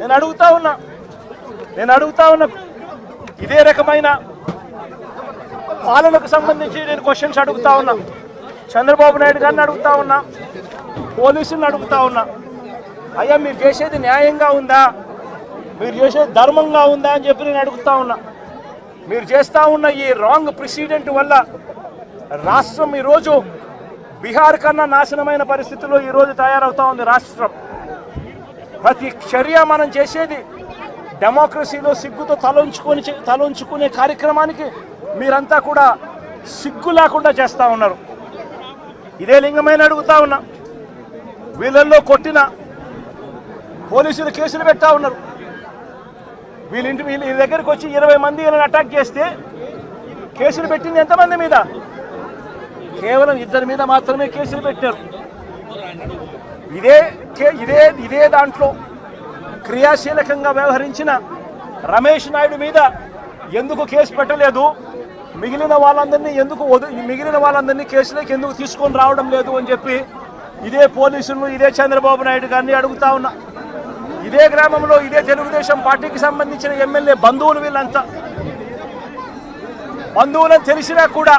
నేను అడుగుతా ఉన్నా. నేను అడుగుతా ఉన్నా. ఇదే రకమైన పాలనకు సంబంధించి నేను క్వశ్చన్స్ అడుగుతా ఉన్నా. చంద్రబాబు నాయుడు గారిని అడుగుతా ఉన్నా. పోలీసులను అడుగుతా ఉన్నా. అయ్యా మీరు చేసేది న్యాయంగా ఉందా? మీరు చేసేది ధర్మంగా ఉందా అని చెప్పి నేను అడుగుతా ఉన్నా. మీరు చేస్తూ ఉన్న ఈ రాంగ్ ప్రెసిడెంట్ వల్ల రాష్ట్రం ఈరోజు బీహార్ కన్నా నాశనమైన పరిస్థితుల్లో ఈరోజు తయారవుతా ఉంది రాష్ట్రం. ప్రతి చర్య మనం చేసేది డెమోక్రసీలో సిగ్గుతో తలంచుకొని తలంచుకునే కార్యక్రమానికి మీరంతా కూడా సిగ్గు లేకుండా చేస్తూ ఉన్నారు. ఇదే లింగమైన అడుగుతా ఉన్నా. వీళ్ళల్లో కొట్టిన పోలీసులు కేసులు పెట్టా ఉన్నారు. వీళ్ళింటి వీళ్ళ దగ్గరికి వచ్చి ఇరవై మంది వీళ్ళని అటాక్ చేస్తే కేసులు పెట్టింది ఎంతమంది మీద? కేవలం ఇద్దరి మీద మాత్రమే కేసులు పెట్టారు. ఇదే కే- ఇదే ఇదే దాంట్లో క్రియాశీలకంగా వ్యవహరించిన రమేష్ నాయుడు మీద ఎందుకు కేసు పెట్టలేదు? మిగిలిన వాళ్ళందరినీ ఎందుకు మిగిలిన వాళ్ళందరినీ కేసులోకి ఎందుకు తీసుకొని రావడం లేదు అని చెప్పి ఇదే పోలీసులు ఇదే చంద్రబాబు నాయుడు గారిని అడుగుతా ఉన్నా. ఇదే గ్రామంలో ఇదే తెలుగుదేశం పార్టీకి సంబంధించిన ఎమ్మెల్యే బంధువులు వీళ్ళంతా. బంధువులని తెలిసినా కూడా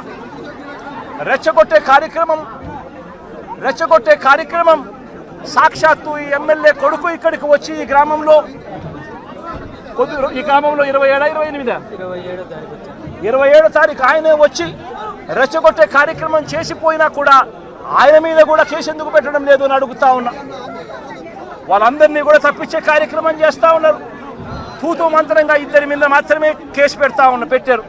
రెచ్చగొట్టే కార్యక్రమం రెచ్చగొట్టే కార్యక్రమం సాక్షాత్తు ఈ ఎమ్మెల్యే కొడుకు ఇక్కడికి వచ్చి ఈ గ్రామంలో కొద్ది ఈ గ్రామంలో ఇరవై ఏడా ఇరవై ఎనిమిదా? ఇరవై ఏడో తారీఖు ఆయనే వచ్చి రెచ్చగొట్టే కార్యక్రమం చేసిపోయినా కూడా ఆయన మీద కూడా కేసు ఎందుకు పెట్టడం లేదు అని అడుగుతా ఉన్నా. వాళ్ళందరినీ కూడా తప్పించే కార్యక్రమం చేస్తూ ఉన్నారు. తూతూ మంత్రంగా ఇద్దరి మీద మాత్రమే కేసు పెడతా ఉన్న పెట్టారు.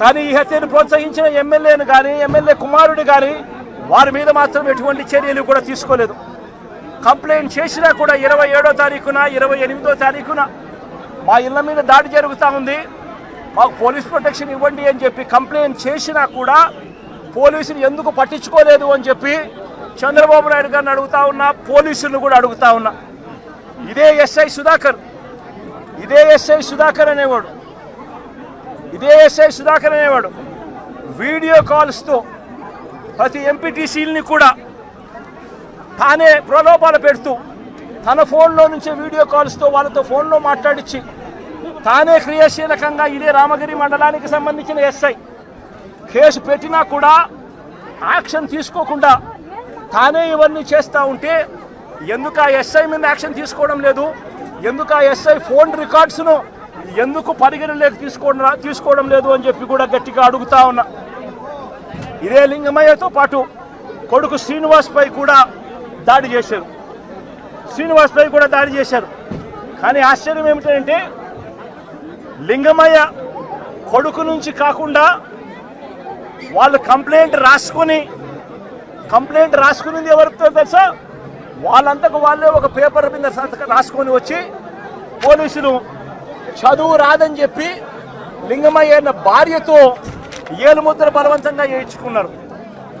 కానీ ఈ హత్యను ప్రోత్సహించిన ఎమ్మెల్యేను కానీ ఎమ్మెల్యే కుమారుడు కానీ వారి మీద మాత్రం ఎటువంటి చర్యలు కూడా తీసుకోలేదు. కంప్లైంట్ చేసినా కూడా ఇరవై ఏడో తారీఖున ఇరవై ఎనిమిదో తారీఖున మా ఇళ్ళ మీద దాడి జరుగుతూ ఉంది. మాకు పోలీస్ ప్రొటెక్షన్ ఇవ్వండి అని చెప్పి కంప్లైంట్ చేసినా కూడా పోలీసులు ఎందుకు పట్టించుకోలేదు అని చెప్పి చంద్రబాబు నాయుడు గారిని అడుగుతా ఉన్నా పోలీసులను కూడా అడుగుతా ఉన్నా. ఇదే ఎస్ఐ సుధాకర్. ఇదే ఎస్ఐ సుధాకర్ అనేవాడు. ఇదే ఎస్ఐ సుధాకర్ అనేవాడు. వీడియో కాల్స్తో ప్రతి ఎంపీటీసీలని కూడా తానే ప్రలోభాలు పెడుతూ తన ఫోన్లో నుంచే వీడియో కాల్స్తో వాళ్ళతో ఫోన్లో మాట్లాడించి తానే క్రియాశీలకంగా ఇదే రామగిరి మండలానికి సంబంధించిన ఎస్ఐ. కేసు పెట్టినా కూడా యాక్షన్ తీసుకోకుండా తానే ఇవన్నీ చేస్తూ ఉంటే ఎందుకు ఆ ఎస్ఐ మీద యాక్షన్ తీసుకోవడం లేదు? ఎందుకు ఆ ఎస్ఐ ఫోన్ రికార్డ్స్ను ఎందుకు పరిగణలోకి తీసుకోవడం తీసుకోవడం లేదు అని చెప్పి కూడా గట్టిగా అడుగుతా ఉన్నా. ఇదే లింగమయ్యతో పాటు కొడుకు శ్రీనివాస్పై కూడా దాడి చేశారు. శ్రీనివాస్ పై కూడా దాడి చేశారు. కానీ ఆశ్చర్యం ఏమిటంటే లింగమయ్య కొడుకు నుంచి కాకుండా వాళ్ళు కంప్లైంట్ రాసుకుని కంప్లైంట్ రాసుకునేది ఎవరితో తెలుసా? వాళ్ళంతకు వాళ్ళే ఒక పేపర్ మీద రాసుకొని వచ్చి పోలీసులు చదువు రాదని చెప్పి లింగమయ్య అన్న భార్యతో ఏలుముద్ర బలవంతంగా చేయించుకున్నారు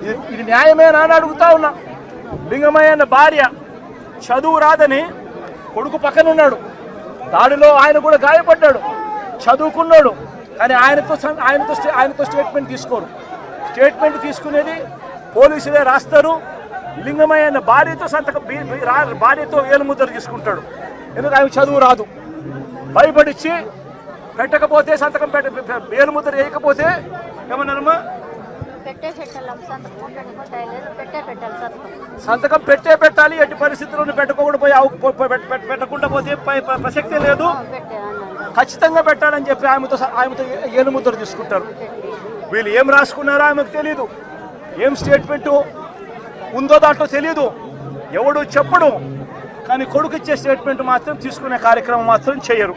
ఇది ఇది న్యాయమేనా అని అడుగుతా ఉన్నా. లింగమయ్య అన్న భార్య చదువు రాదని కొడుకు పక్కన ఉన్నాడు దాడిలో ఆయన కూడా గాయపడ్డాడు. చదువుకున్నాడు. కానీ ఆయనతో ఆయనతో ఆయనతో స్టేట్మెంట్ తీసుకోరు. స్టేట్మెంట్ తీసుకునేది పోలీసులే రాస్తారు. లింగమయ్య అన్న భార్యతో సంతకం బీ- బీ- భార్యతో ఏలుముద్ర తీసుకుంటాడు. ఎందుకు ఆయన చదువు రాదు? భయపడిచ్చి పెట్టకపోతే సంతకం పెట్ట ఏలుముద్ర వేయకపోతే ఏమన్నారమ్మా? పెట్టే పెట్టాలి సంతకం పెట్టే పెట్టాలి సంతకం. సంతకం పెట్టే పెట్టాలి ఎట్టి పరిస్థితుల్లో పెట్టకుండా పోయి పెట్టకుండా పోతే ప్రసక్తే లేదు. ఖచ్చితంగా పెట్టాలని చెప్పి ఆమెతో ఆమెతో ఏ- ఏలుముద్ర తీసుకుంటారు. వీళ్ళు ఏం రాసుకున్నారో ఆమెకు తెలియదు ఏం స్టేట్మెంట్ ఉందో దాంట్లో తెలియదు ఎవడు చెప్పడు. కానీ కొడుకు ఇచ్చే స్టేట్మెంట్ మాత్రం తీసుకునే కార్యక్రమం మాత్రం చేయరు.